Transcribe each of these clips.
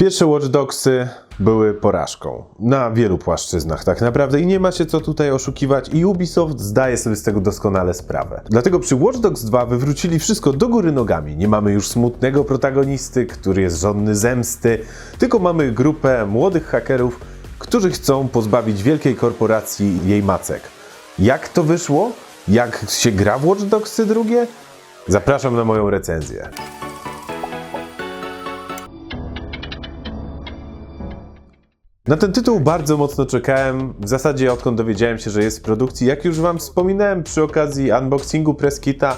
Pierwsze Watch Dogsy były porażką na wielu płaszczyznach tak naprawdę i nie ma się co tutaj oszukiwać i Ubisoft zdaje sobie z tego doskonale sprawę. Dlatego przy Watch Dogs 2 wywrócili wszystko do góry nogami. Nie mamy już smutnego protagonisty, który jest żądny zemsty, tylko mamy grupę młodych hakerów, którzy chcą pozbawić wielkiej korporacji jej macek. Jak to wyszło? Jak się gra w Watch Dogsy drugie? Zapraszam na moją recenzję. Na ten tytuł bardzo mocno czekałem, w zasadzie odkąd dowiedziałem się, że jest w produkcji. Jak już Wam wspominałem przy okazji unboxingu Presskita,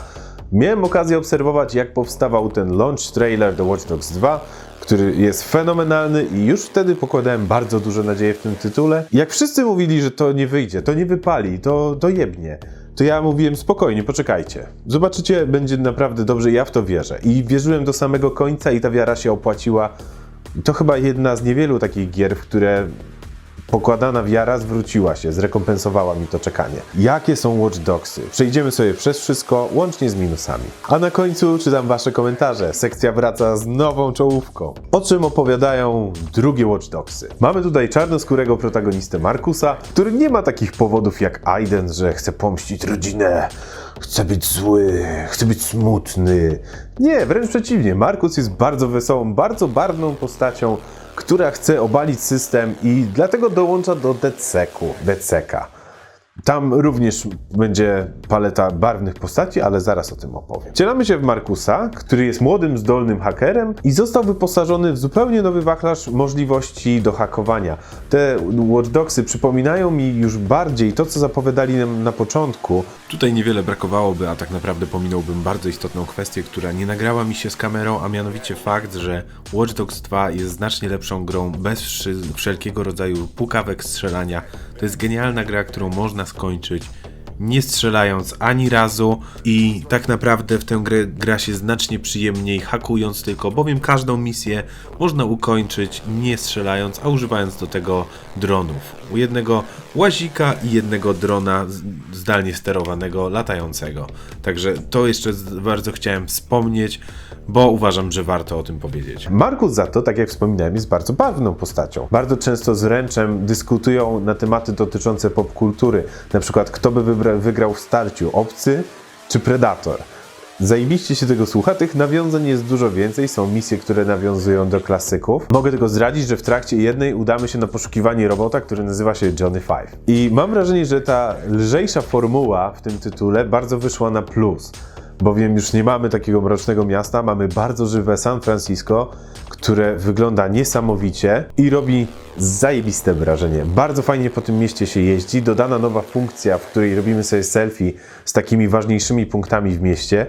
miałem okazję obserwować jak powstawał ten launch trailer do Watch Dogs 2, który jest fenomenalny i już wtedy pokładałem bardzo duże nadzieje w tym tytule. Jak wszyscy mówili, że to nie wyjdzie, to nie wypali, to, to jebnie, to ja mówiłem spokojnie, poczekajcie. Zobaczycie, będzie naprawdę dobrze, ja w to wierzę. I wierzyłem do samego końca i ta wiara się opłaciła to chyba jedna z niewielu takich gier, w które pokładana wiara zwróciła się, zrekompensowała mi to czekanie. Jakie są Watch Dogsy? Przejdziemy sobie przez wszystko, łącznie z minusami. A na końcu czytam Wasze komentarze. Sekcja wraca z nową czołówką. O czym opowiadają drugie Watch Dogsy? Mamy tutaj czarnoskórego protagonistę Markusa, który nie ma takich powodów jak Aiden, że chce pomścić rodzinę, chce być zły, chce być smutny. Nie, wręcz przeciwnie. Markus jest bardzo wesołą, bardzo barwną postacią, która chce obalić system i dlatego dołącza do DCK-u, DCK. Tam również będzie paleta barwnych postaci, ale zaraz o tym opowiem. Wcielamy się w Markusa, który jest młodym, zdolnym hakerem i został wyposażony w zupełnie nowy wachlarz możliwości do hakowania. Te Watch Dogsy przypominają mi już bardziej to, co zapowiadali nam na początku. Tutaj niewiele brakowałoby, a tak naprawdę pominąłbym bardzo istotną kwestię, która nie nagrała mi się z kamerą, a mianowicie fakt, że Watch Dogs 2 jest znacznie lepszą grą bez wszelkiego rodzaju pukawek strzelania. To jest genialna gra, którą można skończyć nie strzelając ani razu i tak naprawdę w tę grę gra się znacznie przyjemniej hakując tylko, bowiem każdą misję można ukończyć nie strzelając, a używając do tego dronów. U jednego łazika i jednego drona zdalnie sterowanego, latającego. Także to jeszcze bardzo chciałem wspomnieć, bo uważam, że warto o tym powiedzieć. Markus za to, tak jak wspominałem, jest bardzo barwną postacią. Bardzo często z Ręczem dyskutują na tematy dotyczące popkultury. Na przykład, kto by wygrał w starciu, obcy czy predator. Zajebiście się tego słucha, tych nawiązań jest dużo więcej, są misje, które nawiązują do klasyków. Mogę tylko zdradzić, że w trakcie jednej udamy się na poszukiwanie robota, który nazywa się Johnny Five. I mam wrażenie, że ta lżejsza formuła w tym tytule bardzo wyszła na plus bowiem już nie mamy takiego mrocznego miasta, mamy bardzo żywe San Francisco, które wygląda niesamowicie i robi zajebiste wrażenie. Bardzo fajnie po tym mieście się jeździ, dodana nowa funkcja, w której robimy sobie selfie z takimi ważniejszymi punktami w mieście.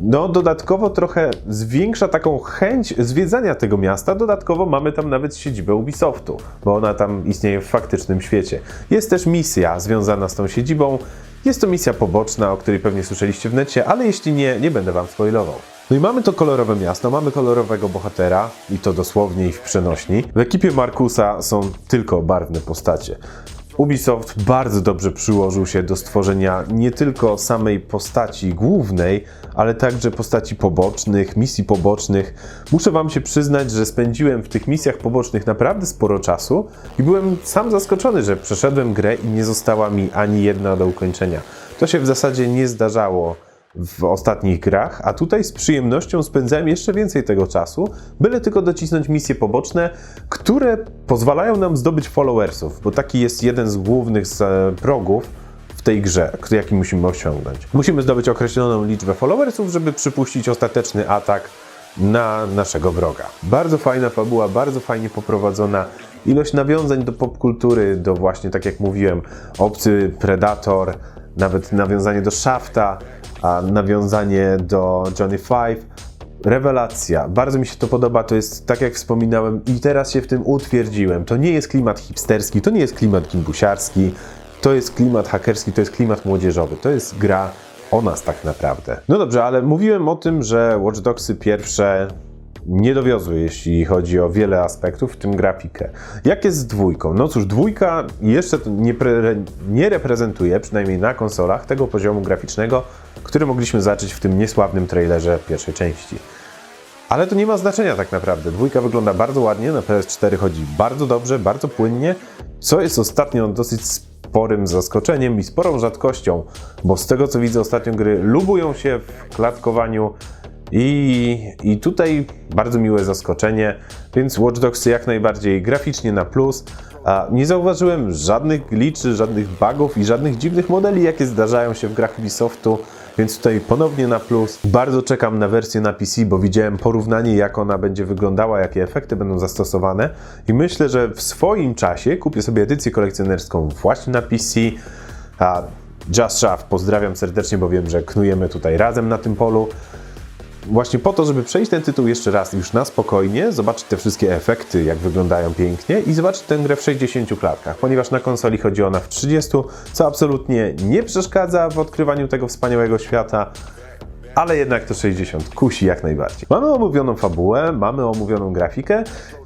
No, dodatkowo trochę zwiększa taką chęć zwiedzania tego miasta. Dodatkowo mamy tam nawet siedzibę Ubisoftu, bo ona tam istnieje w faktycznym świecie. Jest też misja związana z tą siedzibą. Jest to misja poboczna, o której pewnie słyszeliście w necie, ale jeśli nie, nie będę wam spoilował. No i mamy to kolorowe miasto, mamy kolorowego bohatera i to dosłownie i w przenośni. W ekipie Markusa są tylko barwne postacie. Ubisoft bardzo dobrze przyłożył się do stworzenia nie tylko samej postaci głównej, ale także postaci pobocznych, misji pobocznych. Muszę Wam się przyznać, że spędziłem w tych misjach pobocznych naprawdę sporo czasu i byłem sam zaskoczony, że przeszedłem grę i nie została mi ani jedna do ukończenia. To się w zasadzie nie zdarzało w ostatnich grach, a tutaj z przyjemnością spędzałem jeszcze więcej tego czasu, byle tylko docisnąć misje poboczne, które pozwalają nam zdobyć followersów, bo taki jest jeden z głównych e, progów w tej grze, jaki musimy osiągnąć. Musimy zdobyć określoną liczbę followersów, żeby przypuścić ostateczny atak na naszego wroga. Bardzo fajna fabuła, bardzo fajnie poprowadzona. Ilość nawiązań do popkultury, do właśnie, tak jak mówiłem, obcy, Predator, nawet nawiązanie do Shafta, a nawiązanie do Johnny Five. Rewelacja. Bardzo mi się to podoba. To jest, tak jak wspominałem, i teraz się w tym utwierdziłem. To nie jest klimat hipsterski, to nie jest klimat gimbusiarski, to jest klimat hakerski, to jest klimat młodzieżowy. To jest gra o nas tak naprawdę. No dobrze, ale mówiłem o tym, że Watch Dogsy pierwsze nie dowiozły, jeśli chodzi o wiele aspektów, w tym grafikę. Jak jest z dwójką? No cóż, dwójka jeszcze nie, pre, nie reprezentuje, przynajmniej na konsolach, tego poziomu graficznego, który mogliśmy zobaczyć w tym niesławnym trailerze pierwszej części. Ale to nie ma znaczenia tak naprawdę. Dwójka wygląda bardzo ładnie, na PS4 chodzi bardzo dobrze, bardzo płynnie, co jest ostatnio dosyć sporym zaskoczeniem i sporą rzadkością, bo z tego co widzę ostatnio gry lubują się w klatkowaniu i, I tutaj bardzo miłe zaskoczenie, więc Watch Dogs jak najbardziej graficznie na plus. Nie zauważyłem żadnych glitchy, żadnych bugów i żadnych dziwnych modeli, jakie zdarzają się w grach Ubisoftu, więc tutaj ponownie na plus. Bardzo czekam na wersję na PC, bo widziałem porównanie, jak ona będzie wyglądała, jakie efekty będą zastosowane i myślę, że w swoim czasie kupię sobie edycję kolekcjonerską właśnie na PC. Just Shaft pozdrawiam serdecznie, bo wiem, że knujemy tutaj razem na tym polu właśnie po to, żeby przejść ten tytuł jeszcze raz już na spokojnie, zobaczyć te wszystkie efekty, jak wyglądają pięknie i zobaczyć tę grę w 60 klatkach, ponieważ na konsoli chodzi ona w 30, co absolutnie nie przeszkadza w odkrywaniu tego wspaniałego świata, ale jednak to 60 kusi jak najbardziej. Mamy omówioną fabułę, mamy omówioną grafikę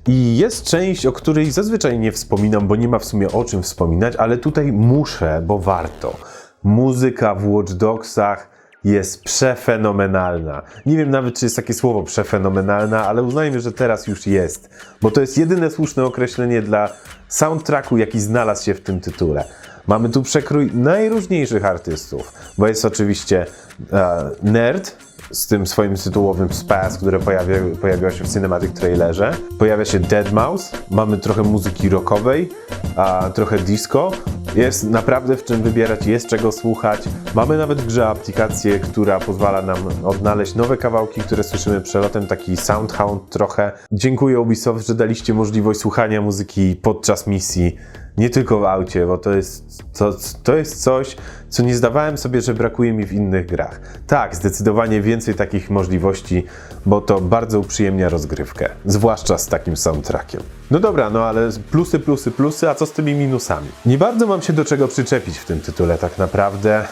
i jest część, o której zazwyczaj nie wspominam, bo nie ma w sumie o czym wspominać, ale tutaj muszę, bo warto. Muzyka w Watch Dogsach jest przefenomenalna. Nie wiem nawet, czy jest takie słowo przefenomenalna, ale uznajmy, że teraz już jest, bo to jest jedyne słuszne określenie dla soundtracku, jaki znalazł się w tym tytule. Mamy tu przekrój najróżniejszych artystów, bo jest oczywiście e, Nerd z tym swoim tytułowym Spaz, które pojawia, pojawiło się w cinematic trailerze. Pojawia się Deadmau5, mamy trochę muzyki rockowej, a trochę disco. Jest naprawdę w czym wybierać, jest czego słuchać. Mamy nawet w grze aplikację, która pozwala nam odnaleźć nowe kawałki, które słyszymy przelotem, taki soundhound trochę. Dziękuję Ubisoft, że daliście możliwość słuchania muzyki podczas misji nie tylko w aucie, bo to jest, to, to jest coś, co nie zdawałem sobie, że brakuje mi w innych grach. Tak, zdecydowanie więcej takich możliwości, bo to bardzo uprzyjemnia rozgrywkę, zwłaszcza z takim soundtrackiem. No dobra, no ale plusy, plusy, plusy, a co z tymi minusami? Nie bardzo mam się do czego przyczepić w tym tytule tak naprawdę.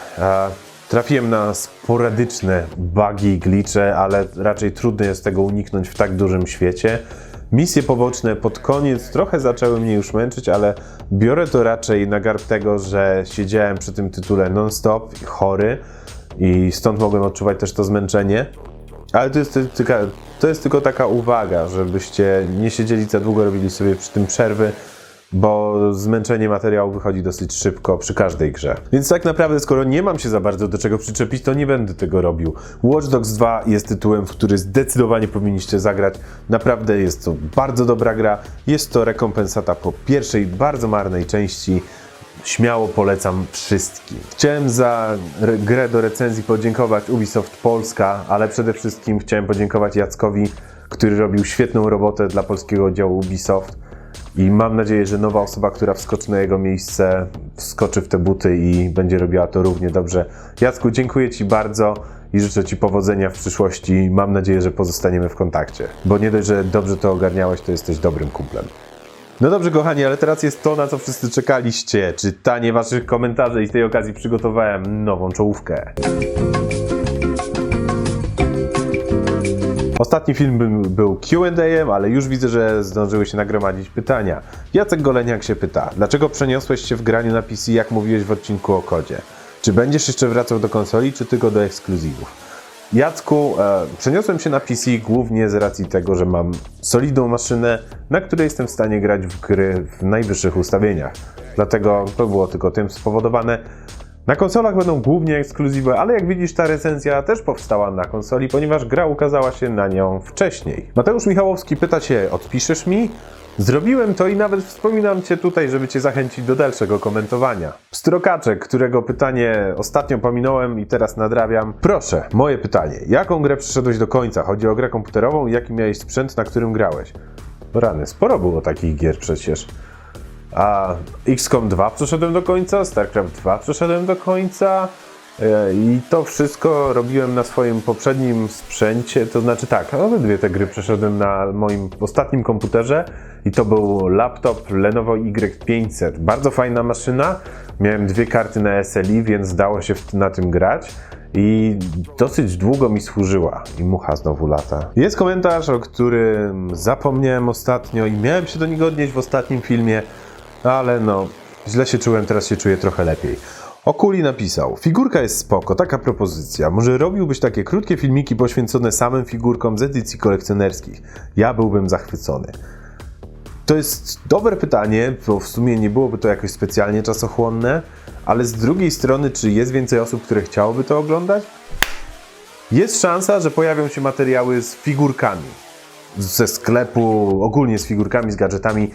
Trafiłem na sporadyczne bugi i glitche, ale raczej trudno jest tego uniknąć w tak dużym świecie. Misje poboczne pod koniec trochę zaczęły mnie już męczyć, ale biorę to raczej na garb tego, że siedziałem przy tym tytule non-stop, chory i stąd mogłem odczuwać też to zmęczenie. Ale to jest, to jest tylko taka uwaga, żebyście nie siedzieli za długo, robili sobie przy tym przerwy, bo zmęczenie materiału wychodzi dosyć szybko przy każdej grze. Więc tak naprawdę, skoro nie mam się za bardzo do czego przyczepić, to nie będę tego robił. Watch Dogs 2 jest tytułem, w który zdecydowanie powinniście zagrać. Naprawdę jest to bardzo dobra gra. Jest to rekompensata po pierwszej, bardzo marnej części. Śmiało polecam wszystkim. Chciałem za grę do recenzji podziękować Ubisoft Polska, ale przede wszystkim chciałem podziękować Jackowi, który robił świetną robotę dla polskiego oddziału Ubisoft. I mam nadzieję, że nowa osoba, która wskoczy na jego miejsce, wskoczy w te buty i będzie robiła to równie dobrze. Jacku, dziękuję Ci bardzo i życzę Ci powodzenia w przyszłości. Mam nadzieję, że pozostaniemy w kontakcie, bo nie dość, że dobrze to ogarniałeś, to jesteś dobrym kumplem. No dobrze, kochani, ale teraz jest to, na co wszyscy czekaliście. Czytanie Waszych komentarzy i z tej okazji przygotowałem nową czołówkę. Ostatni film by- był Q&A, ale już widzę, że zdążyły się nagromadzić pytania. Jacek Goleniak się pyta, dlaczego przeniosłeś się w graniu na PC, jak mówiłeś w odcinku o kodzie? Czy będziesz jeszcze wracał do konsoli, czy tylko do ekskluzywów? Jacku, e, przeniosłem się na PC głównie z racji tego, że mam solidną maszynę, na której jestem w stanie grać w gry w najwyższych ustawieniach. Dlatego to było tylko tym spowodowane. Na konsolach będą głównie ekskluzywy, ale jak widzisz, ta recenzja też powstała na konsoli, ponieważ gra ukazała się na nią wcześniej. Mateusz Michałowski pyta Cię, odpiszesz mi? Zrobiłem to i nawet wspominam Cię tutaj, żeby Cię zachęcić do dalszego komentowania. Strokaczek, którego pytanie ostatnio pominąłem i teraz nadrabiam. Proszę, moje pytanie. Jaką grę przyszedłeś do końca? Chodzi o grę komputerową i jaki miałeś sprzęt, na którym grałeś? Rany, sporo było takich gier przecież. A XCOM 2 przeszedłem do końca, StarCraft 2 przeszedłem do końca e, i to wszystko robiłem na swoim poprzednim sprzęcie, to znaczy tak, obydwie te gry przeszedłem na moim ostatnim komputerze i to był laptop Lenovo Y500. Bardzo fajna maszyna, miałem dwie karty na SLI, więc dało się na tym grać. I dosyć długo mi służyła. I mucha znowu lata. Jest komentarz, o którym zapomniałem ostatnio i miałem się do niego odnieść w ostatnim filmie, ale no, źle się czułem, teraz się czuję trochę lepiej. Okuli napisał, figurka jest spoko, taka propozycja. Może robiłbyś takie krótkie filmiki poświęcone samym figurkom z edycji kolekcjonerskich. Ja byłbym zachwycony. To jest dobre pytanie, bo w sumie nie byłoby to jakoś specjalnie czasochłonne, ale z drugiej strony, czy jest więcej osób, które chciałoby to oglądać? Jest szansa, że pojawią się materiały z figurkami ze sklepu, ogólnie z figurkami, z gadżetami.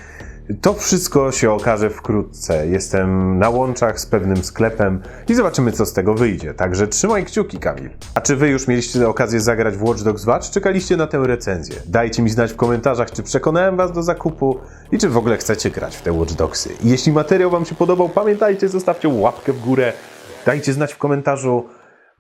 To wszystko się okaże wkrótce. Jestem na łączach z pewnym sklepem i zobaczymy, co z tego wyjdzie. Także trzymaj kciuki, Kamil. A czy wy już mieliście okazję zagrać w Watch Dogs 2, czy czekaliście na tę recenzję? Dajcie mi znać w komentarzach, czy przekonałem was do zakupu i czy w ogóle chcecie grać w te Watch Dogsy. Jeśli materiał wam się podobał, pamiętajcie, zostawcie łapkę w górę, dajcie znać w komentarzu,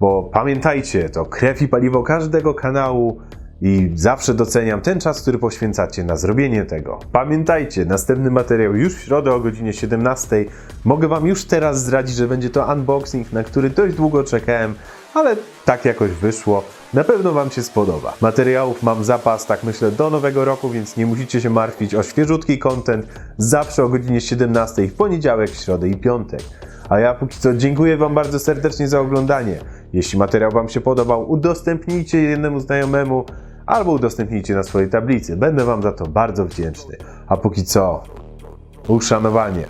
bo pamiętajcie, to krew i paliwo każdego kanału i zawsze doceniam ten czas, który poświęcacie na zrobienie tego. Pamiętajcie, następny materiał już w środę o godzinie 17. Mogę Wam już teraz zdradzić, że będzie to unboxing, na który dość długo czekałem, ale tak jakoś wyszło. Na pewno Wam się spodoba. Materiałów mam zapas, tak myślę, do nowego roku, więc nie musicie się martwić o świeżutki content zawsze o godzinie 17 w poniedziałek, środę i piątek. A ja póki co dziękuję Wam bardzo serdecznie za oglądanie. Jeśli materiał Wam się podobał, udostępnijcie jednemu znajomemu albo udostępnijcie na swojej tablicy. Będę Wam za to bardzo wdzięczny. A póki co, uszanowanie.